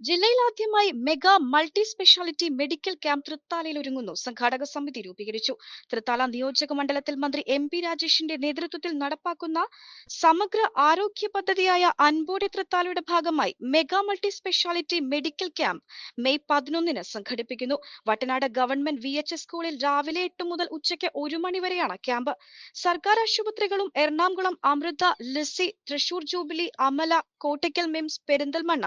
ജില്ലയിൽ ആദ്യമായി mega multi speciality medical camp തൃത്താലയിൽ ഒരുങ്ങുന്നു. സംഘാടക സമിതി രൂപീകരിച്ചു. തൃത്താല നിയോജക മണ്ഡലത്തിൽ മന്ത്രി എം പി രാജേഷിന്റെ നേതൃത്വത്തിൽ നടപ്പാക്കുന്ന സമഗ്ര ആരോഗ്യ പദ്ധതിയായ അൻപോടെ തൃത്താലയുടെ ഭാഗമായി mega multi speciality medical camp May പതിനൊന്നിന് സംഘടിപ്പിക്കുന്നു. വട്ടനാട് ഗവൺമെന്റ് വി എച്ച് സ്കൂളിൽ രാവിലെ എട്ട് മുതൽ ഉച്ചയ്ക്ക് ഒരു മണി വരെയാണ് ക്യാമ്പ്. സർക്കാർ ആശുപത്രികളും Ernakulam Amrita Lisie Thrissur Jubilee Amala Kottakkal MIMS Perinthalmanna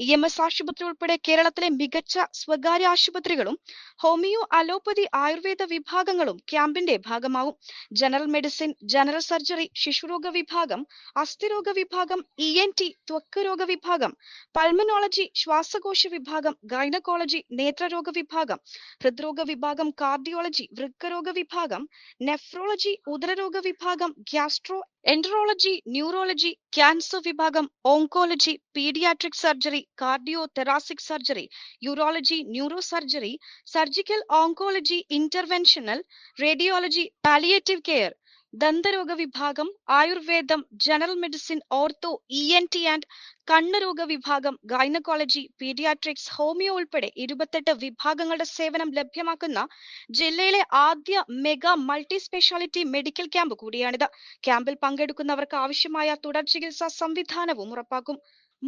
E M S ആശുപത്രി ഉൾപ്പെടെ കേരളത്തിലെ മികച്ച സ്വകാര്യ ആശുപത്രികളും ഹോമിയോ അലോപ്പതി ആയുർവേദ വിഭാഗങ്ങളും ക്യാമ്പിന്റെ ഭാഗമാവും. ജനറൽ മെഡിസിൻ ജനറൽ സർജറി ശിശുരോഗ വിഭാഗം അസ്ഥിരോഗ വിഭാഗം ഇ എൻ ടി ത്വക്ക് രോഗ വിഭാഗം പൾമനോളജി ശ്വാസകോശ വിഭാഗം ഗൈനക്കോളജി നേത്രരോഗ വിഭാഗം ഹൃദ്രോഗ വിഭാഗം കാർഡിയോളജി വൃക്കരോഗ വിഭാഗം നെഫ്രോളജി ഉദരരോഗ വിഭാഗം ഗ്യാസ്ട്രോ എൻട്രോളജി ന്യൂറോളജി ക്യാൻസർ വിഭാഗം oncology paediatric surgery cardio thoracic surgery urology neuro surgery surgical oncology interventional radiology palliative care ദന്തരോഗ വിഭാഗം Ayurveda general medicine ortho E N T and കണ്ണുരോഗ വിഭാഗം ഗൈനക്കോളജി പീഡിയാട്രിക്സ് ഹോമിയോ ഉൾപ്പെടെ ഇരുപത്തെട്ട് വിഭാഗങ്ങളുടെ സേവനം ലഭ്യമാക്കുന്ന ജില്ലയിലെ ആദ്യ mega multi speciality medical camp കൂടിയാണിത്. ക്യാമ്പിൽ പങ്കെടുക്കുന്നവർക്ക് ആവശ്യമായ തുടർ ചികിത്സാ സംവിധാനവും ഉറപ്പാക്കും.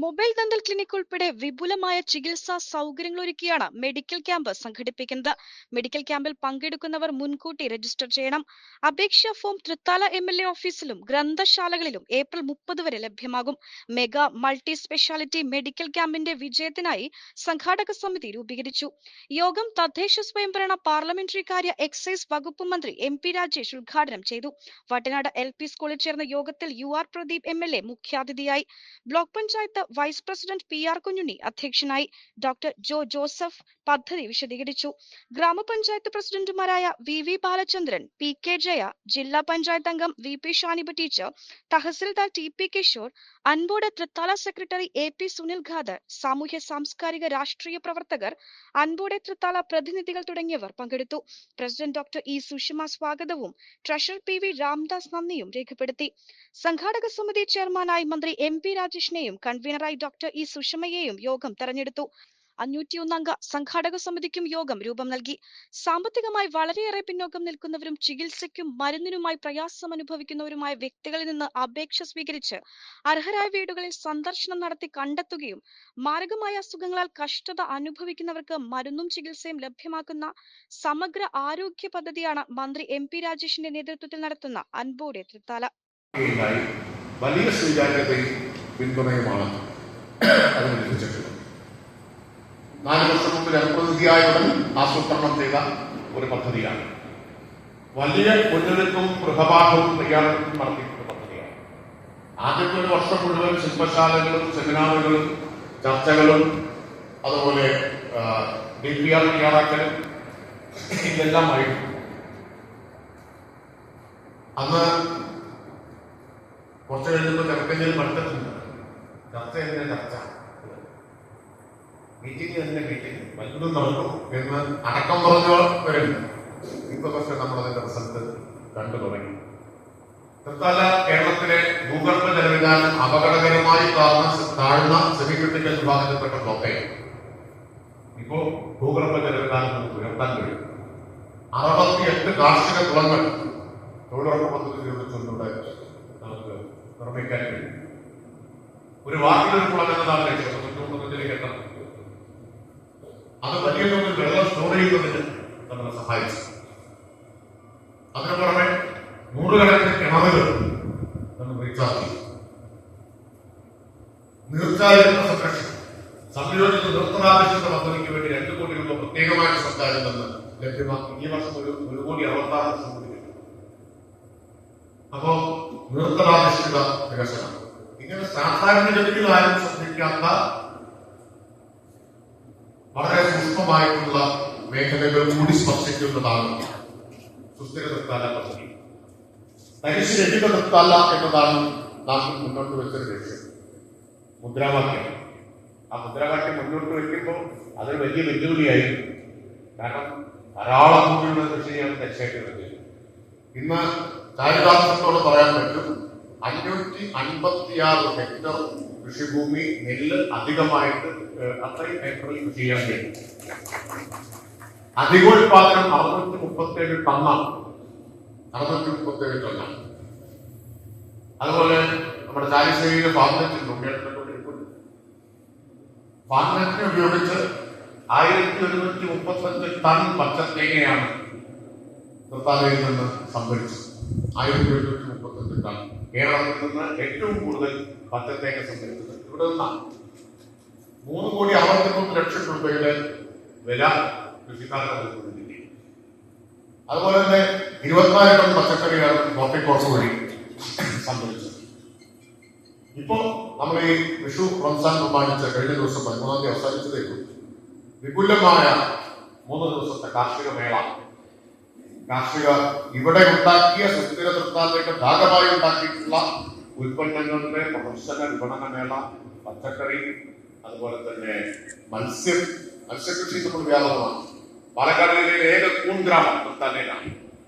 മൊബൈൽ ദന്തൽ ക്ലിനിക് ഉൾപ്പെടെ വിപുലമായ ചികിത്സാ സൗകര്യങ്ങൾ ഒരുക്കിയാണ് മെഡിക്കൽ ക്യാമ്പ് സംഘടിപ്പിക്കുന്നത്. മെഡിക്കൽ ക്യാമ്പിൽ പങ്കെടുക്കുന്നവർ മുൻകൂട്ടി രജിസ്റ്റർ ചെയ്യണം. അപേക്ഷാ form Thrithala M L A ഓഫീസിലും ഗ്രന്ഥശാലകളിലും ഏപ്രിൽ മുപ്പത് വരെ ലഭ്യമാകും. മെഗാ മൾട്ടി സ്പെഷ്യാലിറ്റി മെഡിക്കൽ ക്യാമ്പിന്റെ വിജയത്തിനായി സംഘാടക സമിതി രൂപീകരിച്ചു. യോഗം തദ്ദേശ സ്വയംഭരണ പാർലമെന്ററി കാര്യ എക്സൈസ് വകുപ്പ് മന്ത്രി എം പി രാജേഷ് ഉദ്ഘാടനം ചെയ്തു. വട്ടനാട് എൽ പി സ്കൂളിൽ ചേർന്ന യോഗത്തിൽ U R Pradeep M L A മുഖ്യാതിഥിയായി. Block panchayat vice president P R Kunjunni അധ്യക്ഷനായി ഡോക്ടർ ജോ ജോസഫ് പദ്ധതി വിശദീകരിച്ചു. ഗ്രാമപഞ്ചായത്ത് പ്രസിഡന്റുമാരായ V V Balachandran P K Jaya ജില്ലാ പഞ്ചായത്ത് അംഗം V P Shaniba teacher tahsildar T P Kishore അൻപോട് Thrithala secretary A P Sunil Khader സാമൂഹ്യ സാംസ്കാരിക രാഷ്ട്രീയ പ്രവർത്തകർ അൻപോടെ തൃത്താല പ്രതിനിധികൾ തുടങ്ങിയവർ പങ്കെടുത്തു. പ്രസിഡന്റ് ഡോക്ടർ ഇ സുഷമ സ്വാഗതവും ട്രഷറർ പി വി രാംദാസ് നന്ദിയും രേഖപ്പെടുത്തി. സംഘാടക സമിതി ചെയർമാനായി മന്ത്രി എം പി രാജേഷിനെയും കൺവീനറായി ഡോക്ടർ ഇ സുഷമയെയും യോഗം തെരഞ്ഞെടുത്തു. അഞ്ഞൂറ്റിയൊന്നംഗ സംഘാടക സമിതിക്കും യോഗം രൂപം നൽകി. സാമ്പത്തികമായി വളരെയേറെ പിന്നോക്കം നിൽക്കുന്നവരും ചികിത്സയ്ക്കും മരുന്നിനുമായി പ്രയാസം അനുഭവിക്കുന്നവരുമായ വ്യക്തികളിൽ നിന്ന് അപേക്ഷ സ്വീകരിച്ച് അർഹരായ വീടുകളിൽ സന്ദർശനം നടത്തി കണ്ടെത്തുകയും മാരകമായ അസുഖങ്ങളാൽ കഷ്ടത അനുഭവിക്കുന്നവർക്ക് മരുന്നും ചികിത്സയും ലഭ്യമാക്കുന്ന സമഗ്ര ആരോഗ്യ പദ്ധതിയാണ് മന്ത്രി എം പി രാജേഷിന്റെ നേതൃത്വത്തിൽ നടത്തുന്ന അൻപോടെ തൃത്താല വലിയ സ്വീകാര്യതയും പിന്തുണയുമാണ് അത് ലഭിച്ചിട്ടുള്ളത്. നാല് വർഷം മുമ്പ് ജനപ്രതിനിധിയായുടൻ ആസൂത്രണം ചെയ്ത ഒരു പദ്ധതിയാണ്. വലിയ മുന്നൊരുക്കും ഗൃഹപാഠവും തയ്യാറെടുപ്പും നടത്തിയിട്ടുള്ള പദ്ധതിയാണ്. ആദ്യത്തെ ഒരു വർഷം മുഴുവൻ ശില്പശാലകളും സെമിനാറുകളും ചർച്ചകളും അതുപോലെ ഡി പി ആർ തയ്യാറാക്കലും ഇതെല്ലാമായിരുന്നു. അന്ന് കുറച്ച് കഴിഞ്ഞപ്പോൾ ചെറുക്കഞ്ചേരി മടുത്തിട്ടുണ്ട് ചർച്ച തന്നെ ചർച്ച. മീറ്റിംഗ് തന്നെ മീറ്റിംഗ് വല്ലതും നടക്കും എന്ന് അടക്കം പറഞ്ഞു വരുന്നു ഇപ്പൊ പക്ഷെ നമ്മൾ അതിന്റെ റിസൾട്ട് കണ്ടു തുടങ്ങി. തൃത്താല കേരളത്തിലെ ഭൂഗർഭ ജലവിധാനം അപകടകരമായി താഴ്ന്ന താഴ്ന്ന സെമി ക്രിട്ടിക്കൽ വിഭാഗത്തിൽപ്പെട്ട ബ്ലോക്കയാണ് ഇപ്പോ ഭൂഗർഭ ജലവിധാനം നമുക്ക് ഉയർത്താൻ കഴിയും. അറുപത്തിയെട്ട് കാർഷിക കുളങ്ങൾ തൊഴിലുറപ്പ് പദ്ധതി നിർമ്മിച്ചുകൊണ്ടിവിടെ നമുക്ക് നിർമ്മിക്കാൻ കഴിയും. ഒരു വാക്കിലൊരു കുളം എന്നതാണ് ലക്ഷ്യം. അത് വലിയ തോതിൽ വെള്ളം സ്റ്റോർ ചെയ്യുന്നതിന് നമ്മളെ സഹായിച്ചു. അതിനു പുറമെ നൂറുകണക്കിന് കിണറുകൾ നമ്മൾ റീചാർജ് ചെയ്തു. നീർച്ചാലിക്കുന്ന സംരക്ഷണം. സംയോജിത നിർത്തലാവശ്യത്തെ പദ്ധതിക്ക് വേണ്ടി രണ്ട് കോടി രൂപ പ്രത്യേകമായിട്ട് സർക്കാരിൽ നിന്ന് ലഭ്യമാക്കി. ഈ വർഷം ഒരു ഒരു കോടി അറുപത്താറ് ലക്ഷം കോടി അപ്പോ നിർത്തലാധിഷ്ഠിത വികസനം. ഇങ്ങനെ സാധാരണ ഗതിയിൽ ആരും ശ്രദ്ധിക്കാത്ത വളരെ സൂക്ഷ്മമായിട്ടുള്ള മേഖലകൾ കൂടി സ്പർശിക്കുന്നതാണ് സുസ്ഥിര നിർത്താല പദ്ധതി. തരിശുരഹിത നിർത്താല എന്നതാണ് നാം മുന്നോട്ട് വെച്ചൊരു ലക്ഷ്യം. മുദ്രാവാക്യം. ആ മുദ്രാവാക്യം മുന്നോട്ട് വയ്ക്കുമ്പോൾ അതൊരു വലിയ വെല്ലുവിളിയായിരുന്നു കാരണം ധാരാളം ഭൂമിയുള്ള കൃഷിയാണ് തരിശായിട്ട് വരുന്നത്. ഇന്ന് ചാരിതാർത്ഥത്തോട് പറയാൻ പറ്റും അഞ്ഞൂറ്റി അൻപത്തിയാറ് ഹെക്ടർ കൃഷിഭൂമി നെല്ല് അധികമായിട്ട് അത്രയും ഏക്കറിൽ കൃഷി ചെയ്യാൻ കഴിയും. അധികോൽപാദനം അറുന്നൂറ്റി മുപ്പത്തേഴ് ടണ്ണാണ് അറുന്നൂറ്റി മുപ്പത്തേഴ് ടണ്ണാണ് അതുപോലെ നമ്മുടെ ചാലിശ്ശേരിയിലെ ഫാർമനെറ്റിൽ ഫാർമനെറ്റിനെ ഉപയോഗിച്ച് ആയിരത്തി ഒരുന്നൂറ്റി മുപ്പത്തഞ്ച് ടൺ പച്ചത്തേങ്ങയാണ് തൃത്താലയിൽ നിന്ന് സംഭരിച്ചത്. ആയിരത്തി ഒരുന്നൂറ്റി മുപ്പത്തഞ്ച് ടൺ. കേരളത്തിൽ നിന്ന് ഏറ്റവും കൂടുതൽ പച്ചത്തേക്ക് സംഭരിക്കുന്നത് ഇവിടെ നിന്നാണ് മൂന്ന് കോടി അറുപത്തിമൂന്ന് ലക്ഷം രൂപയുടെ വില കൃഷിക്കാർക്ക് നൽകുന്നില്ല അതുപോലെ തന്നെ ഇരുപത്തിനാല് ടൺ പച്ചക്കറിയാണ് കോപ്പി വഴി സംഭരിച്ചത്. ഇപ്പോ നമ്മൾ ഈ വിഷു റംസാൻ പ്രമാണിച്ച കഴിഞ്ഞ ദിവസം പതിമൂന്നാം തീയതി അവസാനിച്ചതേക്കും വിപുലമായ മൂന്ന് ദിവസത്തെ കാർഷിക മേള കാർഷിക ഇവിടെ ഉണ്ടാക്കിയ സുസ്ഥിര നിർത്താനത്തിന്റെ ഭാഗമായി ഉണ്ടാക്കിയിട്ടുള്ള ഉൽപ്പന്നങ്ങളുടെ പ്രദർശന വിപണന മേള പച്ചക്കറി അതുപോലെ തന്നെ മത്സ്യം മത്സ്യകൃഷി നമ്മൾ വ്യാപകമാണ് പാലക്കാട് ജില്ലയിലെ ഏക കൂൺ ഗ്രാമം തന്നെയാണ്